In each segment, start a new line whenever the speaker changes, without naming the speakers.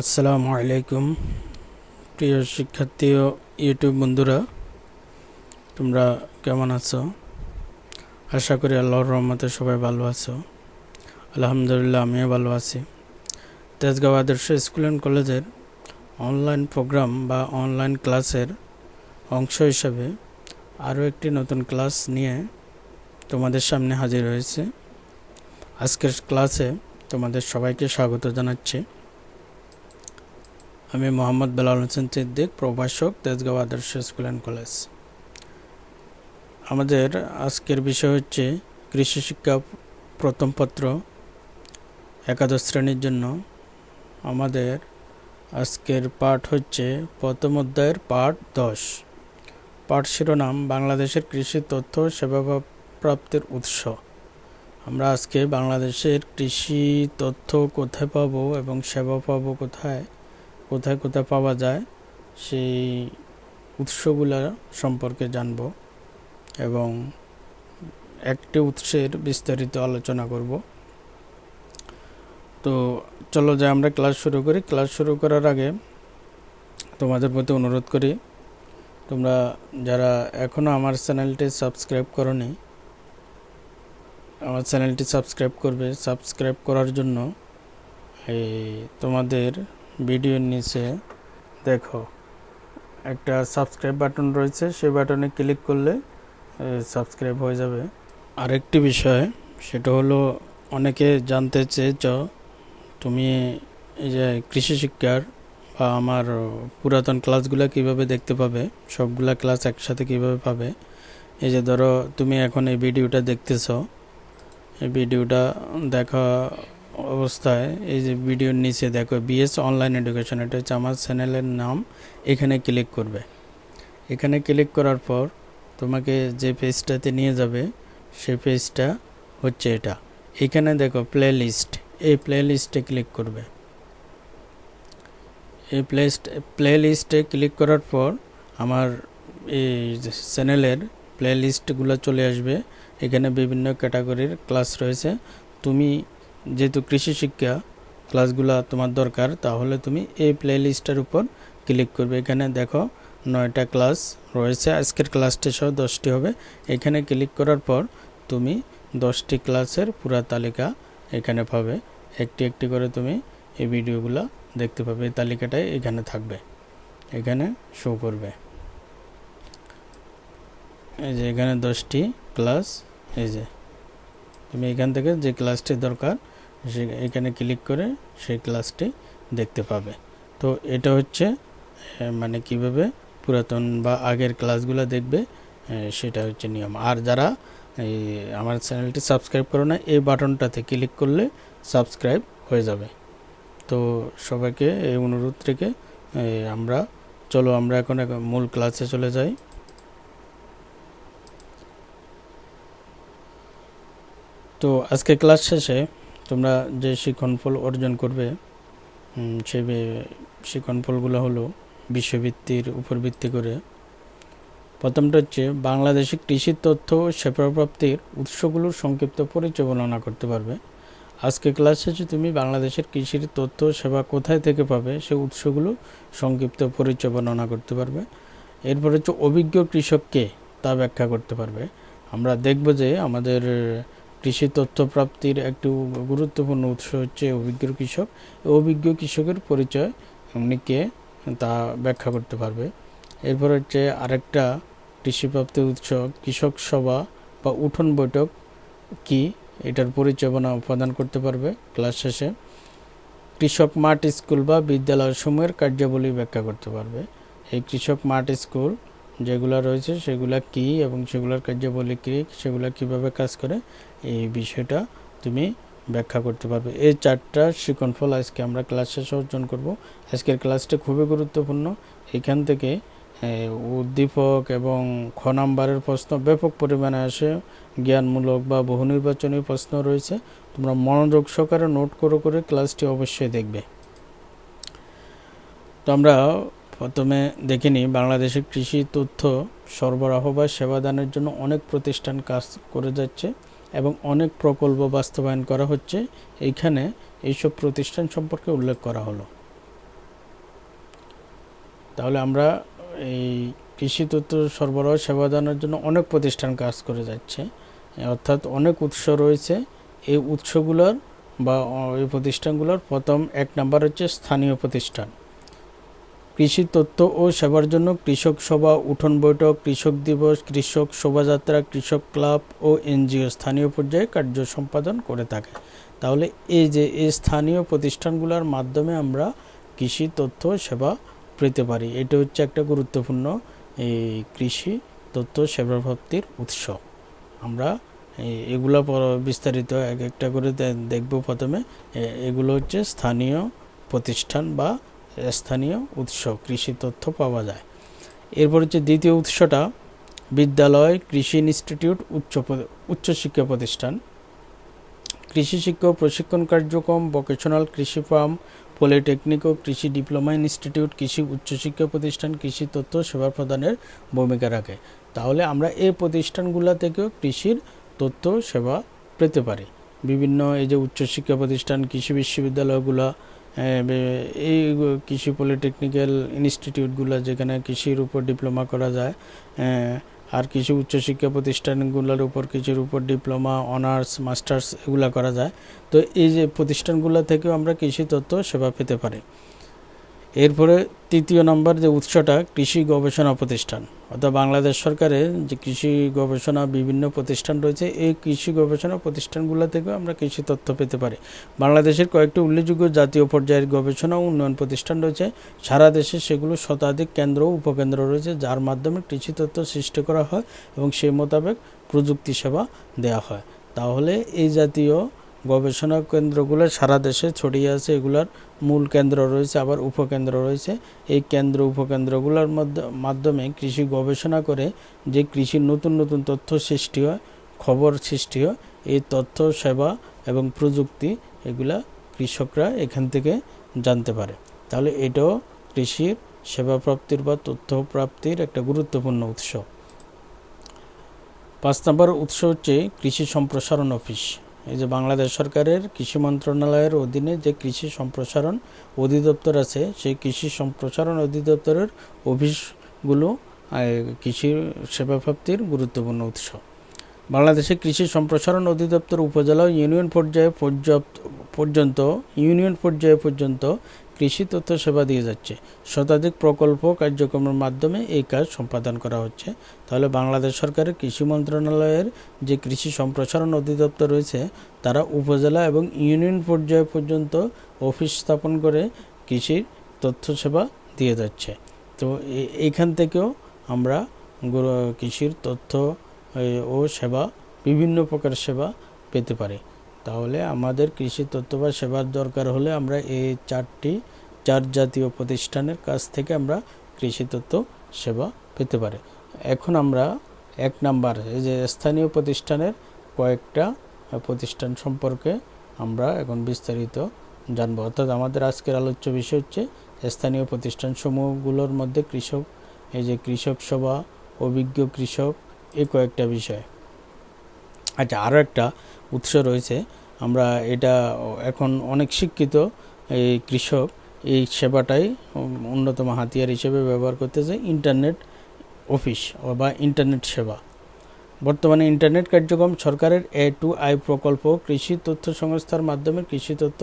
আসসালামু আলাইকুম। প্রিয় শিক্ষার্থী ও ইউটিউব বন্ধুরা, তোমরা কেমন আছো? আশা করি আল্লাহর রহমতে সবাই ভালো আছো। আলহামদুলিল্লাহ, আমিও ভালো আছি। তেজগাঁও আদর্শ স্কুল অ্যান্ড কলেজের অনলাইন প্রোগ্রাম বা অনলাইন ক্লাসের অংশ হিসাবে আরও একটি নতুন ক্লাস নিয়ে তোমাদের সামনে হাজির হয়েছে। আজকের ক্লাসে তোমাদের সবাইকে স্বাগত জানাচ্ছি। আমি মোহাম্মদ বেলাল হোসেন সিদ্দিক, প্রভাষক Tejgaon Adarsha school and college. আমাদের আজকের বিষয় হচ্ছে কৃষি শিক্ষা প্রথম পত্র একাদশ শ্রেণির জন্য। আমাদের আজকের পাঠ হচ্ছে প্রথম অধ্যায়ের পাঠ দশ। পাঠ শিরোনাম, বাংলাদেশের কৃষি তথ্য সেবা প্রাপ্তির উৎস। আমরা আজকে বাংলাদেশের কৃষি তথ্য কোথায় পাবো এবং সেবা পাবো কোথায়? কোথায় কোথায় পাওয়া যায়, সেই উৎসগুলো সম্পর্কে জানব এবং একটি উৎসের বিস্তারিত আলোচনা করব। তো চলো যে আমরা ক্লাস শুরু করি। ক্লাস শুরু করার আগে তোমাদের প্রতি অনুরোধ করি, তোমরা যারা এখনও আমার চ্যানেলটি সাবস্ক্রাইব করনি, আমার চ্যানেলটি সাবস্ক্রাইব করবে। সাবস্ক্রাইব করার জন্য এই তোমাদের ভিডিওর নিচে দেখো, একটা সাবস্ক্রাইব বাটন রয়েছে, সেই বাটনে ক্লিক করলে সাবস্ক্রাইব হয়ে যাবে। আরেকটি বিষয়, সেটা হলো, অনেকে জানতে চেয়েছ, তুমি এই যে কৃষি শিক্ষার বা আমার পুরাতন ক্লাসগুলো কীভাবে দেখতে পাবে, সবগুলা ক্লাস একসাথে কীভাবে পাবে, এই যে ধরো, তুমি এখন এই ভিডিওটা দেখতেছ, এই ভিডিওটা দেখা অবস্থায়, এই যে ভিডিওর নিচে দেখো বিএস অনলাইন এডুকেশন এটা হচ্ছে আমার চ্যানেলের নাম, এখানে ক্লিক করবে। এখানে ক্লিক করার পর তোমাকে যে পেজটাতে নিয়ে যাবে, সেই পেজটা হচ্ছে এটা। এখানে দেখো প্লে লিস্ট এই প্লে লিস্টে ক্লিক করবে। এই প্লে প্লে লিস্টে ক্লিক করার পর আমার এই চ্যানেলের প্লে লিস্টগুলো চলে আসবে। এখানে বিভিন্ন ক্যাটাগরির ক্লাস রয়েছে। তুমি যেহেতু কৃষি শিক্ষা ক্লাসগুলো তোমার দরকার, তাহলে তুমি এই প্লে লিস্টের উপর ক্লিক করবে। এখানে দেখো, নয়টা ক্লাস রয়েছে। আজকের ক্লাসটি সহ দশটি হবে। এখানে ক্লিক করার পর তুমি দশটি ক্লাসের পুরা তালিকা এখানে পাবে। একটি একটি করে তুমি এই ভিডিওগুলো দেখতে পাবে। এই তালিকাটাই এখানে থাকবে। এখানে শো করবে। এই যে এখানে দশটি ক্লাস এই যে তুমি এখান থেকে যে ক্লাসটি দরকার সে এখানে ক্লিক করে সেই ক্লাসটি দেখতে পাবে। তো এটা হচ্ছে মানে কীভাবে পুরাতন বা আগের ক্লাসগুলো দেখবে সেটা হচ্ছে নিয়ম। আর যারা এই আমার চ্যানেলটি সাবস্ক্রাইব করো না, এই বাটনটাতে ক্লিক করলে সাবস্ক্রাইব হয়ে যাবে। তো সবাইকে এই অনুরোধ থেকে আমরা, চলো আমরা এখন মূল ক্লাসে চলে যাই। তো আজকে ক্লাস শেষে তোমরা যে শিক্ষণফল অর্জন করবে সেই শিক্ষণফলগুলো হলো বিশ্বভিত্তির উপর ভিত্তি করে। প্রথমটা হচ্ছে বাংলাদেশে কৃষি তথ্য সেবা প্রাপ্তির উৎসগুলোর সংক্ষিপ্ত পরিচয় বর্ণনা করতে পারবে। আজকে ক্লাস শেষে তুমি বাংলাদেশের কৃষির তথ্য সেবা কোথায় থেকে পাবে, সে উৎসগুলো সংক্ষিপ্ত পরিচয় বর্ণনা করতে পারবে। এরপর হচ্ছে অভিজ্ঞ কৃষককে তা ব্যাখ্যা করতে পারবে। আমরা দেখব যে আমাদের কৃষি তথ্য প্রাপ্তির একটি গুরুত্বপূর্ণ উৎস হচ্ছে অভিজ্ঞ কৃষক। অভিজ্ঞ কৃষকের পরিচয় উনি কে তা ব্যাখ্যা করতে পারবে। এরপর হচ্ছে আরেকটা কৃষি প্রাপ্তির উৎস, কৃষক সভা বা উঠোন বৈঠক কি? এটার পরিচালনা প্রদান করতে পারবে ক্লাস শেষে। কৃষক মাঠ স্কুল বা বিদ্যালয়সমূহের কার্যাবলী ব্যাখ্যা করতে পারবে। এই কৃষক মাঠ স্কুল যেগুলো রয়েছে সেগুলা কি এবং সেগুলোর কার্যাবলী কী, সেগুলো কীভাবে কাজ করে, এই বিষয়টা তুমি ব্যাখ্যা করতে পারবে। এই চারটা শিকনফল আজকে আমরা ক্লাস শেষে অর্জন করব। আজকের ক্লাসটা খুবই গুরুত্বপূর্ণ। এখান থেকে উদ্দীপক এবং খ নাম্বারের প্রশ্ন ব্যাপক পরিমাণে আসে। জ্ঞানমূলক বা বহু নির্বাচনী প্রশ্ন রয়েছে। তোমরা মনোযোগ সহকারে নোট করে করে ক্লাসটি অবশ্যই দেখবে। তো আমরা প্রথমে দেখিনি। নিই বাংলাদেশের কৃষি তথ্য সরবরাহ বা সেবাদানের জন্য অনেক প্রতিষ্ঠান কাজ করে যাচ্ছে এবং অনেক প্রকল্প বাস্তবায়ন করা হচ্ছে। এইখানে এইসব প্রতিষ্ঠান সম্পর্কে উল্লেখ করা হলো। তাহলে আমরা এই কৃষি তথ্য সরবরাহ, সেবা দানের জন্য অনেক প্রতিষ্ঠান কাজ করে যাচ্ছে। অর্থাৎ অনেক উৎস রয়েছে। এই উৎসগুলোর বা এই প্রতিষ্ঠানগুলোর প্রথম এক নাম্বার হচ্ছে স্থানীয় প্রতিষ্ঠান। কৃষি তথ্য ও সেবার জন্য কৃষক সভা, উঠোন বৈঠক, কৃষক দিবস, কৃষক শোভাযাত্রা, কৃষক ক্লাব ও এনজিও স্থানীয় পর্যায়ে কার্য সম্পাদন করে থাকে। তাহলে এই যে এই স্থানীয় প্রতিষ্ঠানগুলোর মাধ্যমে আমরা কৃষি তথ্য সেবা পেতে পারি, এটা হচ্ছে একটা গুরুত্বপূর্ণ এই কৃষি তথ্য সেবা প্রাপ্তির উৎস। আমরা এগুলো বিস্তারিত এক একটা করে দেখব প্রথমে। এগুলো হচ্ছে স্থানীয় প্রতিষ্ঠান বা স্থানীয় উৎস কৃষি তথ্য পাওয়া যায়। এরপর হচ্ছে দ্বিতীয় উৎসটা বিদ্যালয় কৃষি ইনস্টিটিউট উচ্চ উচ্চশিক্ষা প্রতিষ্ঠান। কৃষি শিক্ষা প্রশিক্ষণ কার্যক্রম ভোকেশনাল কৃষি ফার্ম পলিটেকনিক ও কৃষি ডিপ্লোমা ইনস্টিটিউট কৃষি উচ্চশিক্ষা প্রতিষ্ঠান, কৃষি তথ্য সেবা প্রদানের ভূমিকা রাখে। তাহলে আমরা এই প্রতিষ্ঠানগুলো থেকেও কৃষির তথ্য সেবা পেতে পারি। বিভিন্ন এই যে উচ্চশিক্ষা প্রতিষ্ঠান, কৃষি বিশ্ববিদ্যালয়গুলো এই কৃষি পলিটেকনিক্যাল ইনস্টিটিউটগুলো যেখানে কৃষির উপর ডিপ্লোমা করা যায় আর কিছু উচ্চশিক্ষা প্রতিষ্ঠানগুলোর উপর কিছুর উপর ডিপ্লোমা অনার্স মাস্টার্স এগুলো করা যায়। তো এই যে প্রতিষ্ঠানগুলো থেকেও আমরা কৃষি তথ্য সেবা পেতে পারি। এরপরে তৃতীয় নম্বর যে উৎসটা কৃষি গবেষণা প্রতিষ্ঠান, অর্থাৎ বাংলাদেশ সরকারের যে কৃষি গবেষণা বিভিন্ন প্রতিষ্ঠান রয়েছে, এই কৃষি গবেষণা প্রতিষ্ঠানগুলো থেকেও আমরা কৃষি তথ্য পেতে পারি। বাংলাদেশের কয়েকটি উল্লেখযোগ্য জাতীয় পর্যায়ের গবেষণা ও উন্নয়ন প্রতিষ্ঠান রয়েছে। সারা দেশে সেগুলো শতাধিক কেন্দ্র ও উপকেন্দ্র রয়েছে, যার মাধ্যমে কৃষি তথ্য সৃষ্টি করা হয় এবং সেই মোতাবেক প্রযুক্তি সেবা দেওয়া হয়। তাহলে এই জাতীয় গবেষণা কেন্দ্রগুলো সারা দেশে ছড়িয়ে আছে। এগুলার মূল কেন্দ্র রয়েছে, আবার উপকেন্দ্র রয়েছে। এই কেন্দ্র উপকেন্দ্রগুলোর মধ্যে, মাধ্যমে কৃষি গবেষণা করে যে কৃষির নতুন নতুন তথ্য সৃষ্টি হয়, খবর সৃষ্টি হয়, এই তথ্য, সেবা এবং প্রযুক্তি এগুলা কৃষকরা এখান থেকে জানতে পারে। তাহলে এটাও কৃষির সেবা প্রাপ্তির বা তথ্য প্রাপ্তির একটা গুরুত্বপূর্ণ উৎস। পাঁচ নম্বর উৎস হচ্ছে কৃষি সম্প্রসারণ অফিস। এই যে বাংলাদেশ সরকারের কৃষি মন্ত্রণালয়ের অধীনে যে কৃষি সম্প্রসারণ অধিদপ্তর আছে, সেই কৃষি সম্প্রসারণ অধিদপ্তরের অফিসগুলো কৃষি সেবা প্রাপ্তির গুরুত্বপূর্ণ উৎস। বাংলাদেশে কৃষি সম্প্রসারণ অধিদপ্তর উপজেলা ইউনিয়ন পর্যায়ে পর্যাপ্ত পর্যন্ত, ইউনিয়ন পর্যায়ে পর্যন্ত কৃষি তথ্য সেবা দিয়ে যাচ্ছে। শতাধিক প্রকল্প কার্যক্রমের মাধ্যমে এই কাজ সম্পাদন করা হচ্ছে। তাহলে বাংলাদেশ সরকারের কৃষি মন্ত্রণালয়ের যে কৃষি সম্প্রসারণ অধিদপ্তর রয়েছে, তারা উপজেলা এবং ইউনিয়ন পর্যায় পর্যন্ত অফিস স্থাপন করে কৃষির তথ্য সেবা দিয়ে যাচ্ছে। তো এইখান থেকেও আমরা কৃষির তথ্য ও সেবা, বিভিন্ন প্রকার সেবা পেতে পারে। তাহলে আমাদের কৃষি তথ্য বা সেবার দরকার হলে আমরা এই চারটি, চার জাতীয় প্রতিষ্ঠানের কাছ থেকে আমরা কৃষি তথ্য সেবা পেতে পারি। এখন আমরা এক নাম্বার, এই যে স্থানীয় প্রতিষ্ঠানের কয়েকটা প্রতিষ্ঠান সম্পর্কে আমরা এখন বিস্তারিত জানব। অর্থাৎ আমাদের আজকের আলোচ্য বিষয় হচ্ছে স্থানীয় প্রতিষ্ঠান সমূহগুলোর মধ্যে কৃষক, এই যে কৃষক সভা অভিজ্ঞ কৃষক এই কয়েকটা বিষয়। আচ্ছা আরও একটা উৎস রয়েছে। আমরা এটা এখন অনেক শিক্ষিত এই কৃষক এই সেবাটাই অন্যতম হাতিয়ার হিসেবে ব্যবহার করতেছে ইন্টারনেট অফিস বা ইন্টারনেট সেবা। বর্তমানে ইন্টারনেট কার্যক্রম সরকারের এ টু আই প্রকল্প কৃষি তথ্য সংস্থার মাধ্যমে কৃষি তথ্য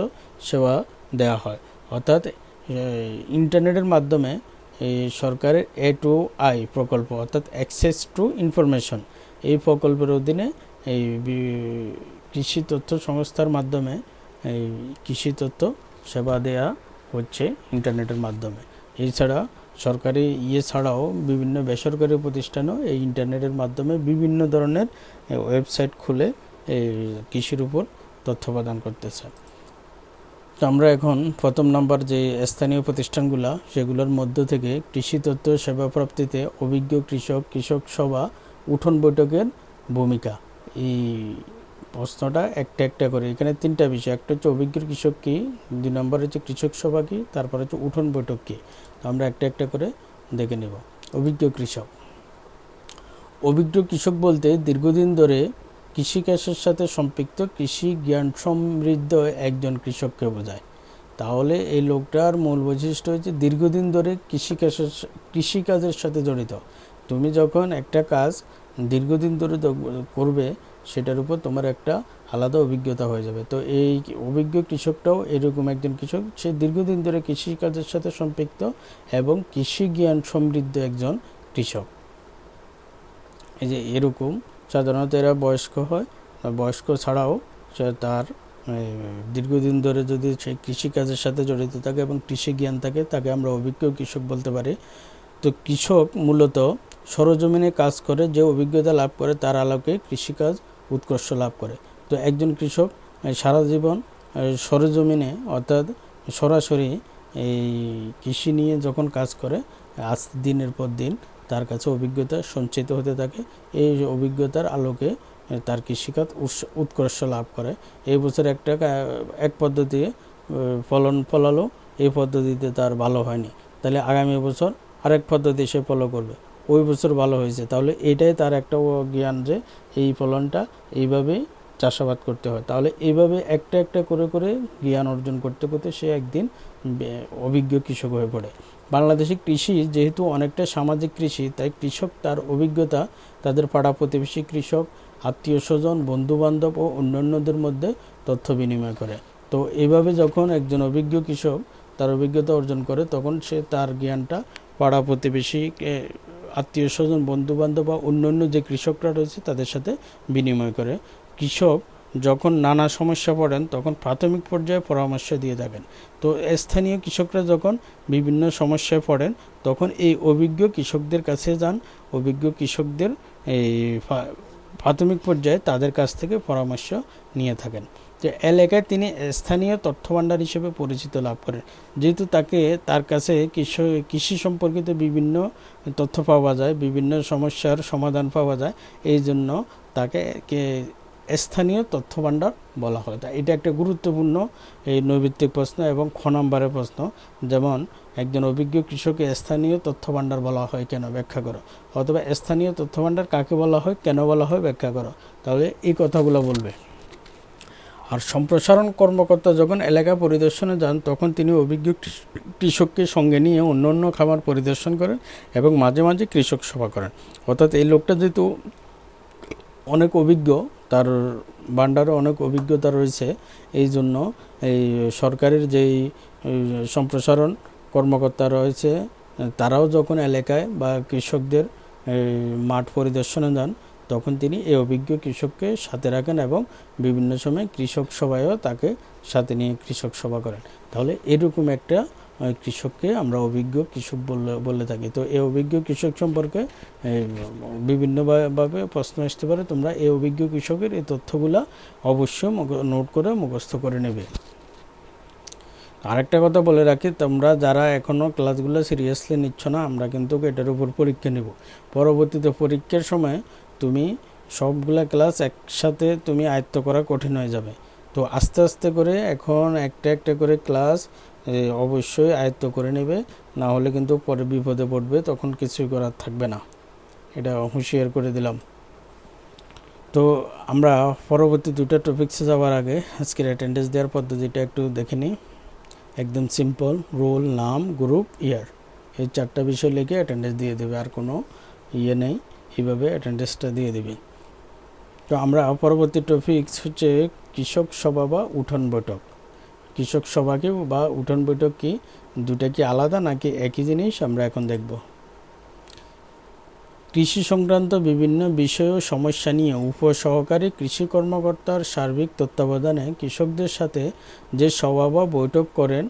সেবা দেওয়া হয়। অর্থাৎ ইন্টারনেটের মাধ্যমে এই সরকারের এ টু আই প্রকল্প, অর্থাৎ অ্যাক্সেস টু ইনফরমেশন এই প্রকল্পের অধীনে এই কৃষি তথ্য সংস্থার মাধ্যমে এই কৃষি তথ্য সেবা দেয়া হচ্ছে ইন্টারনেটের মাধ্যমে। এছাড়া সরকারি ইয়ে ছাড়াও বিভিন্ন বেসরকারি প্রতিষ্ঠানও এই ইন্টারনেটের মাধ্যমে বিভিন্ন ধরনের ওয়েবসাইট খুলে কৃষির উপর তথ্য প্রদান করতেছে। আমরা এখন প্রথম নাম্বার যে স্থানীয় প্রতিষ্ঠানগুলো, সেগুলোর মধ্য থেকে কৃষি তথ্য সেবা প্রাপ্তিতে অভিজ্ঞ কৃষক কৃষক সভা, উঠোন বৈঠকের ভূমিকা। এই প্রশ্নটা একটা একটা করে। এখানে তিনটা বিষয়। একটা হচ্ছে অভিজ্ঞ কৃষক কী? দুই নম্বর হচ্ছে কৃষক সভা কী? তারপর হচ্ছে উঠোন বৈঠক কী? তো আমরা একটা একটা করে দেখে নেব। অভিজ্ঞ কৃষক। অভিজ্ঞ কৃষক বলতে দীর্ঘদিন ধরে কৃষিকাজের সাথে সম্পৃক্ত কৃষি জ্ঞান সমৃদ্ধ একজন কৃষককে বোঝায়। তাহলে এই লোকটার মূল বৈশিষ্ট্য হচ্ছে দীর্ঘদিন ধরে কৃষিকাজের কৃষিকাজের সাথে জড়িত। তুমি যখন একটা কাজ দীর্ঘদিন ধরে করবে, সেটার উপর তোমার একটা আলাদা অভিজ্ঞতা হয়ে যাবে। তো এই অভিজ্ঞ কৃষকটাও এরকম একজন কৃষক, সে দীর্ঘদিন ধরে কৃষিকাজের সাথে সম্পৃক্ত এবং কৃষি জ্ঞান সমৃদ্ধ একজন কৃষক। এই যে এরকম সাধারণত এরা বয়স্ক হয়। বয়স্ক ছাড়াও তার দীর্ঘদিন ধরে যদি সে কৃষিকাজের সাথে জড়িত থাকে এবং কৃষি জ্ঞান থাকে, তাকে আমরা অভিজ্ঞ কৃষক বলতে পারি। তো কৃষক মূলত সরজমিনে কাজ করে, যে অভিজ্ঞতা লাভ করে তার আলোকে কৃষিকাজ উৎকর্ষ লাভ করে। তো একজন কৃষক সারা জীবন সরজমিনে অর্থাৎ সরাসরি এই কৃষি নিয়ে যখন কাজ করে, আজ দিনের পর দিন তার কাছে অভিজ্ঞতা সঞ্চিত হতে থাকে। এই অভিজ্ঞতার আলোকে তার কৃষিকাজ উৎকর্ষ লাভ করে। এই বছর একটা এক পদ্ধতি ফলন ফলালো, এই পদ্ধতিতে তার ভালো হয়নি। তাহলে আগামী বছর আরেক পদ্ধতি সে ফলো করবে। ওই বছর ভালো হয়েছে। তাহলে এটাই তার একটা জ্ঞান যে এই ফলনটা এইভাবেই চাষাবাদ করতে হয়। তাহলে এইভাবে একটা একটা করে করে জ্ঞান অর্জন করতে করতে সে একদিন অভিজ্ঞ কৃষক হয়ে পড়ে। বাংলাদেশে কৃষি যেহেতু অনেকটা সামাজিক কৃষি, তাই কৃষক তার অভিজ্ঞতা, তাদের পাড়া প্রতিবেশী কৃষক, আত্মীয় স্বজন, বন্ধুবান্ধব ও অন্যান্যদের মধ্যে তথ্য বিনিময় করে। তো এইভাবে যখন একজন অভিজ্ঞ কৃষক তার অভিজ্ঞতা অর্জন করে, তখন সে তার জ্ঞানটা পাড়া প্রতিবেশী আত্মীয় স্বজন, বন্ধুবান্ধব বা অন্যান্য যে কৃষকরা রয়েছে তাদের সাথে বিনিময় করে। কৃষক যখন নানা সমস্যা পড়েন, তখন প্রাথমিক পর্যায়ে পরামর্শ দিয়ে থাকেন তো স্থানীয় কৃষকরা যখন বিভিন্ন সমস্যায় পড়েন, তখন এই অভিজ্ঞ কৃষকদের কাছে যান। অভিজ্ঞ কৃষকদের এই প্রাথমিক পর্যায়ে তাদের কাছ থেকে পরামর্শ নিয়ে থাকেন। তো এলাকায় তিনি স্থানীয় তথ্যভাণ্ডার হিসেবে পরিচিত লাভ করেন। যেহেতু তাকে, তার কাছে কৃষি কৃষি সম্পর্কিত বিভিন্ন তথ্য পাওয়া যায়, বিভিন্ন সমস্যার সমাধান পাওয়া যায়, এই জন্য তাকে স্থানীয় তথ্য ভাণ্ডার বলা হয় তা এটা একটা গুরুত্বপূর্ণ এই নৈভিত্তিক প্রশ্ন এবং খ নম্বরের প্রশ্ন। যেমন, একজন অভিজ্ঞ কৃষকে স্থানীয় তথ্য ভাণ্ডার বলা হয় কেন? ব্যাখ্যা করো। অথবা স্থানীয় তথ্য ভাণ্ডার কাকে বলা হয়? কেন বলা হয়? ব্যাখ্যা করো। তাহলে এই কথাগুলো বলবে। আর সম্প্রসারণ কর্মকর্তা যখন এলাকা পরিদর্শনে যান, তখন তিনি অভিজ্ঞ কৃষ- কৃষককে সঙ্গে নিয়ে অন্য অন্য খামার পরিদর্শন করেন এবং মাঝে মাঝে কৃষক সভা করেন। অর্থাৎ এই লোকটা যেহেতু অনেক অভিজ্ঞ তার ভাণ্ডারে অনেক অভিজ্ঞতা রয়েছে। এই জন্য এই সরকারের যেই সম্প্রসারণ কর্মকর্তা রয়েছে, তারাও যখন এলাকায় বা কৃষকদের মাঠ পরিদর্শনে যান, তখন তিনি এই অভিজ্ঞ কৃষককে সাথে রাখেন এবং বিভিন্ন সময় কৃষক সভায়ও তাকে সাথে নিয়ে কৃষক সভা করেন। তাহলে এরকম একটা কৃষককে আমরা অভিজ্ঞ কৃষক বলে বলে থাকি। তো এই অভিজ্ঞ কৃষক সম্পর্কে বিভিন্নভাবে প্রশ্ন আসতে পারে। তোমরা এই অভিজ্ঞ কৃষকের এই তথ্যগুলা অবশ্যই নোট করে মুখস্থ করে নেবে। আরেকটা কথা বলে রাখি, তোমরা যারা এখনও ক্লাসগুলো সিরিয়াসলি নিচ্ছ না, আমরা কিন্তু এটার উপর পরীক্ষা নেব। পরবর্তীতে পরীক্ষার সময় তুমি সবগুলা ক্লাস একসাথে তুমি আয়ত্ত করা কঠিন হয়ে যাবে। তো আস্তে আস্তে করে এখন একটা একটা করে ক্লাস অবশ্যই আয়ত্ত করে নেবে, না হলে কিন্তু পরে বিপদে পড়বে, তখন কিছুই করার থাকবে না। এটা হুঁশিয়ার করে দিলাম। তো আমরা পরবর্তী দুটো টপিক্সে যাওয়ার আগে আজকের অ্যাটেন্ডেন্স দেওয়ার পদ্ধতিটা একটু দেখে নিই। একদম সিম্পল রোল নাম গ্রুপ ইয়ার এই চারটা বিষয় লিখে অ্যাটেন্ডেন্স দিয়ে দেবে, আর কোনো ইয়ে নেই। এইভাবে অ্যাটেন্ডেন্সটা দিয়ে দেবে। তো আমরা পরবর্তী টপিক্স হচ্ছে কৃষক সভা বা উঠোন বৈঠক। কৃষক সভাকে বা উঠোন বৈঠক কি দুটা কি আলাদা নাকি একই জিনিস আমরা এখন দেখব। কৃষি সংক্রান্ত বিভিন্ন বিষয় ও সমস্যা নিয়ে উপসহকারী কৃষি কর্মকর্তার সার্বিক তত্ত্বাবধানে কৃষকদের সাথে যে সভা বা বৈঠক করেন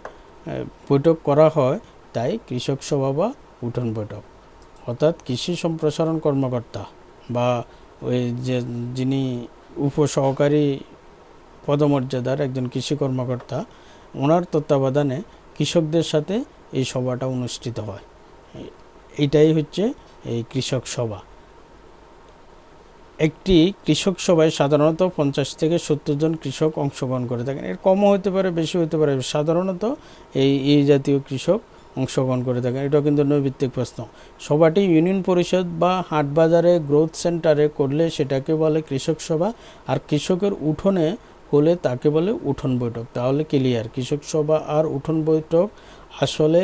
বৈঠক করা হয়, তাই কৃষক সভা বা উঠোন বৈঠক। অর্থাৎ কৃষি সম্প্রসারণ কর্মকর্তা বা ওই যে যিনি উপসহকারী পদমর্যাদার একজন কৃষি কর্মকর্তা, ওনার তত্ত্বাবধানে কৃষকদের সাথে এই সভাটা অনুষ্ঠিত হয়। এইটাই হচ্ছে এই কৃষক সভা। একটি কৃষক সভায় সাধারণত পঞ্চাশ থেকে সত্তর জন কৃষক অংশগ্রহণ করে থাকেন। এর কমও হতে পারে, বেশি হতে পারে। সাধারণত এই এই জাতীয় কৃষক অংশগ্রহণ করে থাকেন। এটাও কিন্তু নৈভিত্তিক প্রশ্ন। সভাটি ইউনিয়ন পরিষদ বা হাটবাজারে গ্রোথ সেন্টারে করলে সেটাকে বলে কৃষক সভা। আর কৃষকের উঠোনে হলে তাকে বলে উঠোন বৈঠক। তাহলে ক্লিয়ার কৃষক সভা আর উঠোন বৈঠক আসলে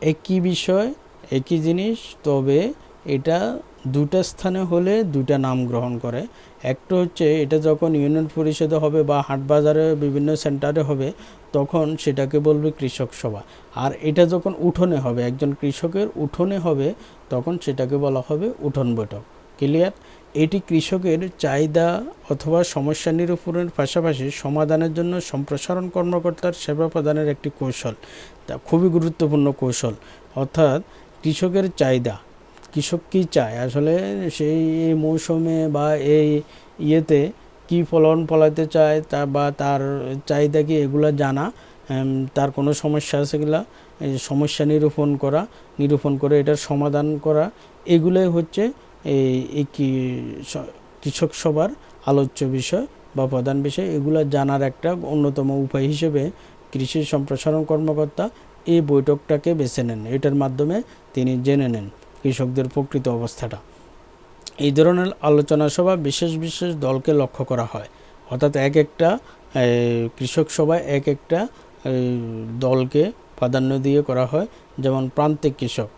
একই বিষয়, একই জিনিস, তবে এটা দুটা স্থানে হলে দুটা নাম গ্রহণ করে। একটা হচ্ছে এটা যখন ইউনিয়ন পরিষদে হবে বা হাট বাজারে বিভিন্ন সেন্টারে হবে, তখন সেটাকে বলবে কৃষক সভা। আর এটা যখন উঠোনে হবে, একজন কৃষকের উঠোনে হবে, তখন সেটাকে বলা হবে উঠোন বৈঠক। ক্লিয়ার এটি কৃষকের চাহিদা অথবা সমস্যা নিরূপণের পাশাপাশি সমাধানের জন্য সম্প্রসারণ কর্মকর্তার সেবা প্রদানের একটি কৌশল। তা খুবই গুরুত্বপূর্ণ কৌশল। অর্থাৎ কৃষকের চাহিদা। কৃষক কী চায়? আসলে সেই এই মৌসুমে বা এই ইয়েতে কি ফলন ফলাতে চায় তা বা তার চাহিদা কি এগুলো জানা তার কোনো সমস্যা আছে কিনা সমস্যা নিরূপণ করা, নিরূপণ করে এটার সমাধান করা, এগুলোই হচ্ছে এই কৃষক সভার আলোচ্য বিষয় বা প্রধান বিষয়, এগুলো জানার একটা অন্যতম উপায় হিসেবে কৃষি সম্প্রসারণ কর্মকর্তা এই বৈঠকটাকে বেছে নেন। এটার মাধ্যমে তিনি জেনে নেন কৃষকদের প্রকৃত অবস্থাটা। এই ধরনের আলোচনা সভা বিশেষ বিশেষ দলকে লক্ষ্য করা হয়। অর্থাৎ এক একটা কৃষক সভায় এক একটা দলকে প্রাধান্য দিয়ে করা হয়। যেমন প্রান্তিক কৃষক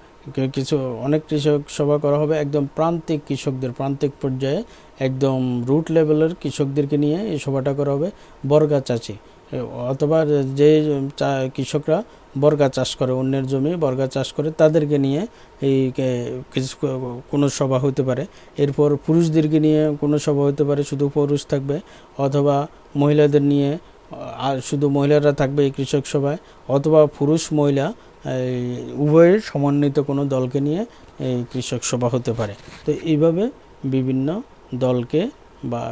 কিছু, অনেক কৃষক সভা করা হবে একদম প্রান্তিক কৃষকদের, প্রান্তিক পর্যায়ে একদম রুট লেভেলের কৃষকদেরকে নিয়ে এই সভাটা করা হবে। বর্গা চাষি, অথবা যে কৃষকরা বর্গা চাষ করে, অন্যের জমি বর্গা চাষ করে, তাদেরকে নিয়ে এই কিছু কোনো সভা হতে পারে। এরপর পুরুষদেরকে নিয়ে কোনো সভা হতে পারে, শুধু পুরুষ থাকবে, অথবা মহিলাদের নিয়ে আর শুধু মহিলারা থাকবে এই কৃষক সভায়, অথবা পুরুষ, মহিলা উভয়ের সমন্বিত কোনো দলকে নিয়ে এই কৃষক সভা হতে পারে। তো এইভাবে বিভিন্ন দলকে বা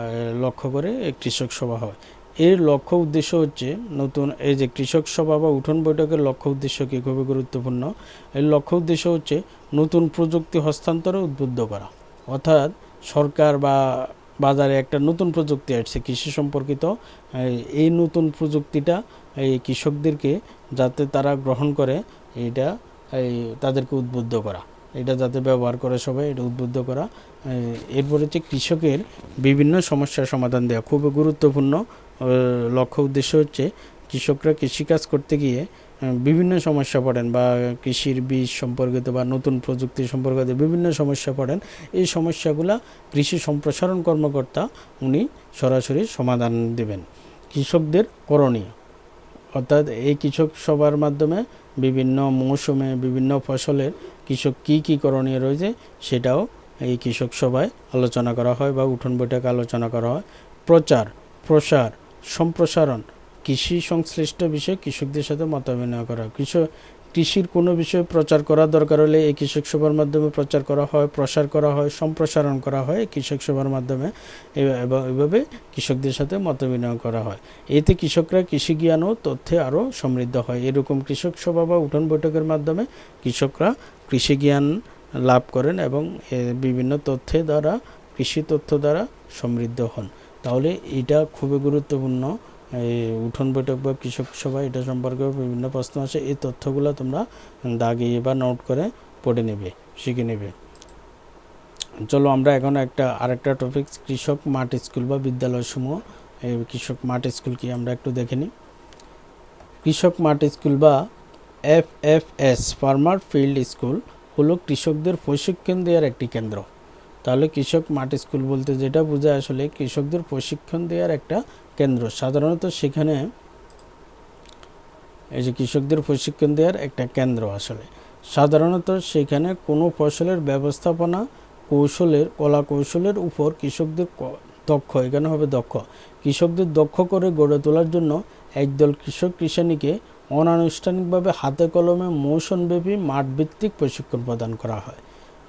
লক্ষ্য করে কৃষক সভা হয়। এর লক্ষ্য উদ্দেশ্য হচ্ছে নতুন এই যে কৃষক সভা বা উঠোন বৈঠকের লক্ষ্য উদ্দেশ্য কি খুবই গুরুত্বপূর্ণ? এর লক্ষ্য উদ্দেশ্য হচ্ছে নতুন প্রযুক্তি হস্তান্তরে উদ্বুদ্ধ করা। অর্থাৎ সরকার বা বাজারে একটা নতুন প্রযুক্তি আসছে, কৃষি সম্পর্কিত। এই নতুন প্রযুক্তিটা এই কৃষকদেরকে যাতে তারা গ্রহণ করে এটা এই, তাদেরকে উদ্বুদ্ধ করা। এটা যাতে ব্যবহার করে সবাই, এটা উদ্বুদ্ধ করা। এরপর হচ্ছে কৃষকের বিভিন্ন সমস্যার সমাধান দেওয়া। খুবই গুরুত্বপূর্ণ লক্ষ্য উদ্দেশ্য হচ্ছে কৃষকরা কৃষিকাজ করতে গিয়ে বিভিন্ন সমস্যা পড়েন বা কৃষির বীজ সম্পর্কিত বা নতুন প্রযুক্তি সম্পর্কিত বিভিন্ন সমস্যা পড়েন। এই সমস্যাগুলা কৃষি সম্প্রসারণ কর্মকর্তা, উনি সরাসরি সমাধান দেবেন। কৃষকদের করণীয়। অর্থাৎ এই কৃষক সভার মাধ্যমে বিভিন্ন মৌসুমে, বিভিন্ন ফসলের কৃষক কি কি করণীয় রয়েছে সেটাও এই কৃষক সভায় আলোচনা করা হয় বা উঠোন বৈঠকে আলোচনা করা হয়। প্রচার, প্রসার, সম্প্রসারণ, কৃষি সংশ্লিষ্ট বিষয়ে কৃষকদের সাথে মত বিনিময় করা কৃষক কৃষির কোনো বিষয়ে প্রচার করার দরকার হলে এই কৃষক সভার মাধ্যমে প্রচার করা হয়, প্রসার করা হয়, সম্প্রসারণ করা হয় কৃষক সভার মাধ্যমে। এবং, এভাবে কৃষকদের সাথে মত বিনিময় করা হয়। এতে কৃষকরা কৃষি জ্ঞান ও তথ্যে আরও সমৃদ্ধ হয়। এরকম কৃষক সভা বা উঠোন বৈঠকের মাধ্যমে কৃষকরা কৃষি জ্ঞান লাভ করেন এবং বিভিন্ন তথ্যে দ্বারা, কৃষি তথ্য দ্বারা সমৃদ্ধ হন। তাহলে এটা খুবই গুরুত্বপূর্ণ এই উঠোন বৈঠক বা কৃষক সভা, এটা সম্পর্কে বিভিন্ন প্রশ্ন আসে। এই তথ্যগুলো তোমরা দাগিয়ে বা নোট করে পড়ে নেবে, শিখে নেবে। চলো আমরা এখন একটা, আরেকটা টপিক কৃষক মাঠ স্কুল বা বিদ্যালয়সমূহ। এই কৃষক মাঠ স্কুল কি আমরা একটু দেখে নিই। কৃষক মাঠ স্কুল বা F F S farmer field school, হলো কৃষকদের প্রশিক্ষণ দেওয়ার একটি কেন্দ্র। তাহলে কৃষক মাঠ স্কুল বলতে যেটা বোঝায় আসলে কৃষকদের প্রশিক্ষণ দেওয়ার একটা কেন্দ্র। সাধারণত সেখানে এই যে কৃষকদের প্রশিক্ষণ দেওয়ার একটা কেন্দ্র আসলে। সাধারণত সেখানে কোনো ফসলের ব্যবস্থাপনা কৌশলের, কলা কৌশলের উপর কৃষকদের দক্ষ, এখানে হবে দক্ষ। কৃষকদের দক্ষ করে গড়ে তোলার জন্য একদল কৃষক কৃষানীকে অনানুষ্ঠানিকভাবে হাতে কলমে মৌসুমব্যাপী মাঠভিত্তিক প্রশিক্ষণ প্রদান করা হয়।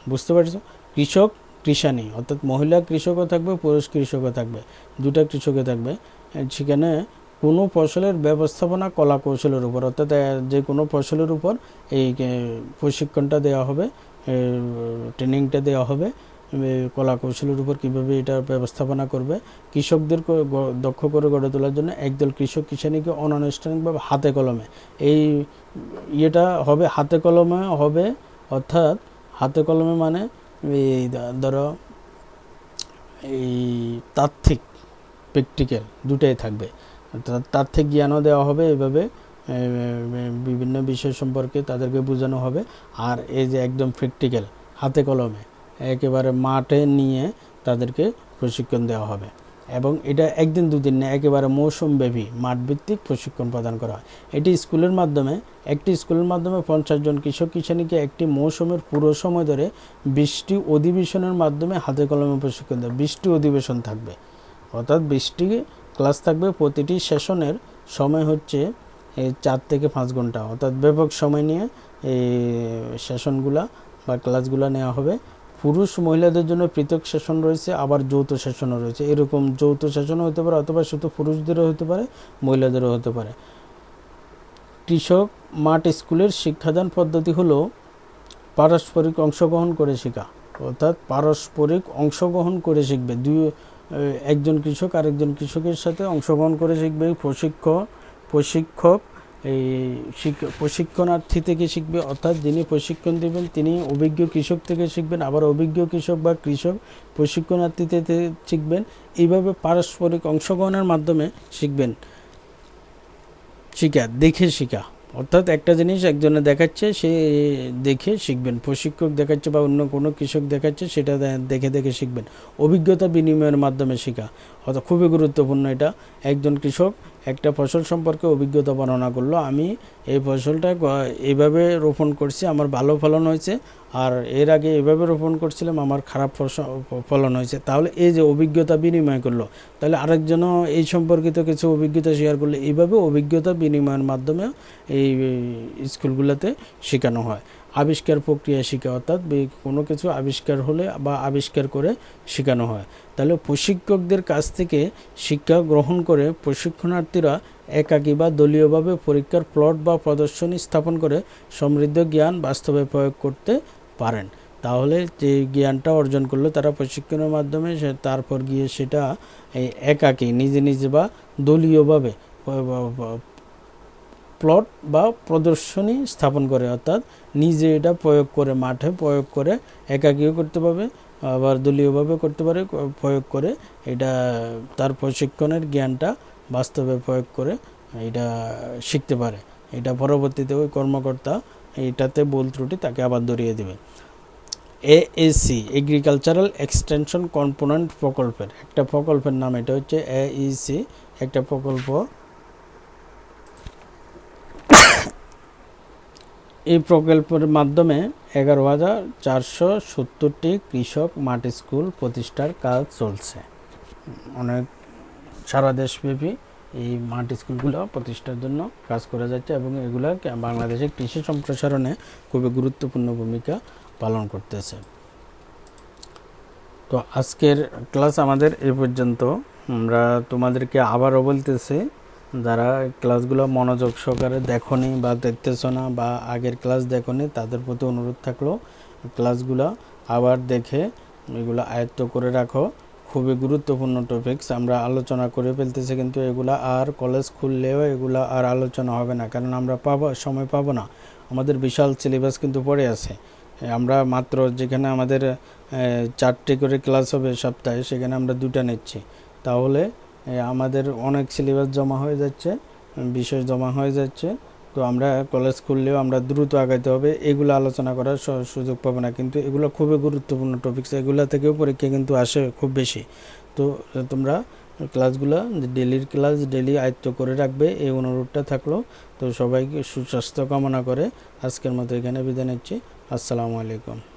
বুঝতে পারছ? কৃষক কৃষানী অর্থাৎ মহিলা কৃষকও থাকবে, পুরুষ কৃষকও থাকবে। দুটা কৃষকও থাকবে। সেখানে কোনো ফসলের ব্যবস্থাপনা কলা কৌশলের উপর, অর্থাৎ যে কোনো ফসলের উপর এই প্রশিক্ষণটা দেওয়া হবে ট্রেনিংটা দেওয়া হবে কলা কৌশলের উপর কীভাবে এটা ব্যবস্থাপনা করবে। কৃষকদের দক্ষ করে গড়ে তোলার জন্য একদল কৃষক কৃষানীকে অনানুষ্ঠানিকভাবে হাতে কলমে, এই ইয়েটা হবে হাতে কলমে হবে, অর্থাৎ হাতে কলমে মানে এই ধরো, এই তাত্ত্বিক প্র্যাকটিক্যাল দুটাই থাকবে। তাত্ত্বিক জ্ঞানও দেওয়া হবে এভাবে বিভিন্ন বিষয় সম্পর্কে তাদেরকে বোঝানো হবে। আর এই যে একদম প্র্যাকটিক্যাল হাতে কলমে, একেবারে মাঠে নিয়ে তাদেরকে প্রশিক্ষণ দেওয়া হবে। এবং এটা একদিন দুদিন না, একেবারে মৌসুমব্যাপী মাঠভিত্তিক প্রশিক্ষণ প্রদান করা হয়। এটি স্কুলের মাধ্যমে, একটি স্কুলের মাধ্যমে পঞ্চাশ জন কৃষক কিষাণীকে একটি মৌসুমের পুরো সময় ধরে বৃষ্টি অধিবেশনের মাধ্যমে হাতে কলমে প্রশিক্ষণ দেয়। বৃষ্টি অধিবেশন থাকবে। অর্থাৎ বৃষ্টি ক্লাস থাকবে, প্রতিটি সেশনের সময় হচ্ছে চার থেকে পাঁচ ঘণ্টা। অর্থাৎ ব্যাপক সময় নিয়ে এই সেশনগুলা বা ক্লাসগুলো নেওয়া হবে। পুরুষ মহিলাদের জন্য পৃথক সেশন রয়েছে, আবার যৌথ সেশনও রয়েছে। এরকম যৌথ সেশনও হতে পারে অথবা শুধু পুরুষদেরও হতে পারে, মহিলাদেরও হতে পারে। কৃষক মাঠ স্কুলের শিক্ষাদান পদ্ধতি হলো পারস্পরিক অংশগ্রহণ করে শেখা, অর্থাৎ পারস্পরিক অংশগ্রহণ করে শিখবে। দুই একজন কৃষক আরেকজন কৃষকের সাথে অংশগ্রহণ করে শিখবে। প্রশিক্ষক প্রশিক্ষক এই শিক- প্রশিক্ষণার্থী থেকে শিখবে? অর্থাৎ যিনি প্রশিক্ষণ দেবেন, তিনি অভিজ্ঞ কৃষক থেকে শিখবেন, আবার অভিজ্ঞ কৃষক বা কৃষক প্রশিক্ষণার্থী থেকে শিখবেন। এইভাবে পারস্পরিক অংশগ্রহণের মাধ্যমে শিখবেন। শিখা, দেখে শিখা। অর্থাৎ একটা জিনিস একজনে দেখাচ্ছে, সে দেখে শিখবেন। প্রশিক্ষক দেখাচ্ছে বা অন্য কোনো কৃষক দেখাচ্ছে, সেটা দেখে দেখে শিখবেন। অভিজ্ঞতা বিনিময়ের মাধ্যমে শেখা। অর্থাৎ খুবই গুরুত্বপূর্ণ এটা। একজন কৃষক একটা ফসল সম্পর্কে অভিজ্ঞতা বর্ণনা করল আমি এই ফসলটা এইভাবে রোপণ করছি আমার ভালো ফলন হয়েছে আর এর আগে এভাবে রোপণ করছিলাম আমার খারাপ ফলন হয়েছে তাহলে এই যে অভিজ্ঞতা বিনিময় করল তাহলে আরেকজনও এই সম্পর্কিত কিছু অভিজ্ঞতা শেয়ার করলে এইভাবে অভিজ্ঞতা বিনিময়ের মাধ্যমে এই স্কুলগুলোতে শেখানো হয় আবিষ্কার প্রক্রিয়া শেখা, অর্থাৎ কোনো কিছু আবিষ্কার হলে বা আবিষ্কার করে শেখানো হয়। তাহলে প্রশিক্ষকদের কাছ থেকে শিক্ষা গ্রহণ করে প্রশিক্ষণার্থীরা একাকী বা দলীয়ভাবে পরীক্ষার প্লট বা প্রদর্শনী স্থাপন করে সমৃদ্ধ জ্ঞান বাস্তবে প্রয়োগ করতে পারেন। তাহলে যে জ্ঞানটা অর্জন করল তারা প্রশিক্ষণের মাধ্যমে তারপর গিয়ে সেটা একাকী, নিজে নিজে বা দলীয়ভাবে প্লট বা প্রদর্শনী স্থাপন করে, অর্থাৎ নিজে এটা প্রয়োগ করে, মাঠে প্রয়োগ করে, একাকীও করতে পারবে, আবার দলীয়ভাবে করতে পারে প্রয়োগ করে, এটা তার প্রশিক্ষণের জ্ঞানটা বাস্তবে প্রয়োগ করে, এটা শিখতে পারে। এটা পরবর্তীতে ওই কর্মকর্তা এইটাতে ভুল ত্রুটি তাকে আবার ধরিয়ে দেবে। এএসি, এগ্রিকালচারাল এক্সটেনশন কম্পোনেন্ট প্রকল্পের, একটা প্রকল্পের নাম এটা হচ্ছে এইসি, একটা প্রকল্প এই প্রকল্পের মাধ্যমে এগারো হাজার চারশো সত্তরটি কৃষক মাঠ স্কুল প্রতিষ্ঠার কাজ চলছে। অনেক সারা দেশব্যাপী এই মাঠ স্কুলগুলো প্রতিষ্ঠার জন্য কাজ করে যাচ্ছে এবং এগুলো বাংলাদেশের কৃষি সম্প্রসারণে খুবই গুরুত্বপূর্ণ ভূমিকা পালন করতেছে। তো আজকের ক্লাস আমাদের এই পর্যন্ত। আমরা তোমাদেরকে আবারও বলতেছি যারা ক্লাসগুলো মনোযোগ সহকারে দেখনি বা দেখতেছ না বা আগের ক্লাস দেখনি, তাদের প্রতি অনুরোধ থাকল, ক্লাসগুলো আবার দেখে এগুলো আয়ত্ত করে রাখো। খুবই গুরুত্বপূর্ণ টপিকস আমরা আলোচনা করে ফেলতেছি কিন্তু এগুলা আর কলেজ খুললেও এগুলা আর আলোচনা হবে না, কারণ আমরা পাবো, সময় পাবো না। আমাদের বিশাল সিলেবাস কিন্তু পড়ে আছে। আমরা মাত্র যেখানে আমাদের চারটে করে ক্লাস হবে সপ্তাহে, সেখানে আমরা দুটা নিচ্ছি। তাহলে আমাদের অনেক সিলেবাস জমা হয়ে যাচ্ছে বিষয় জমা হয়ে যাচ্ছে। তো আমরা কলেজ খুললেও আমরা দ্রুত আগাইতে হবে, এগুলো আলোচনা করার সুযোগ পাবো না। কিন্তু এগুলো খুবই গুরুত্বপূর্ণ টপিকস এগুলো থেকেও পরীক্ষা কিন্তু আসে খুব বেশি। তো তোমরা ক্লাসগুলো ডেলির ক্লাস ডেলি আয়ত্ত করে রাখবে, এই অনুরোধটা থাকল। তো সবাইকে সুস্বাস্থ্য কামনা করে আজকের মতো এখানে বিদায় নিচ্ছি। আসসালামু আলাইকুম।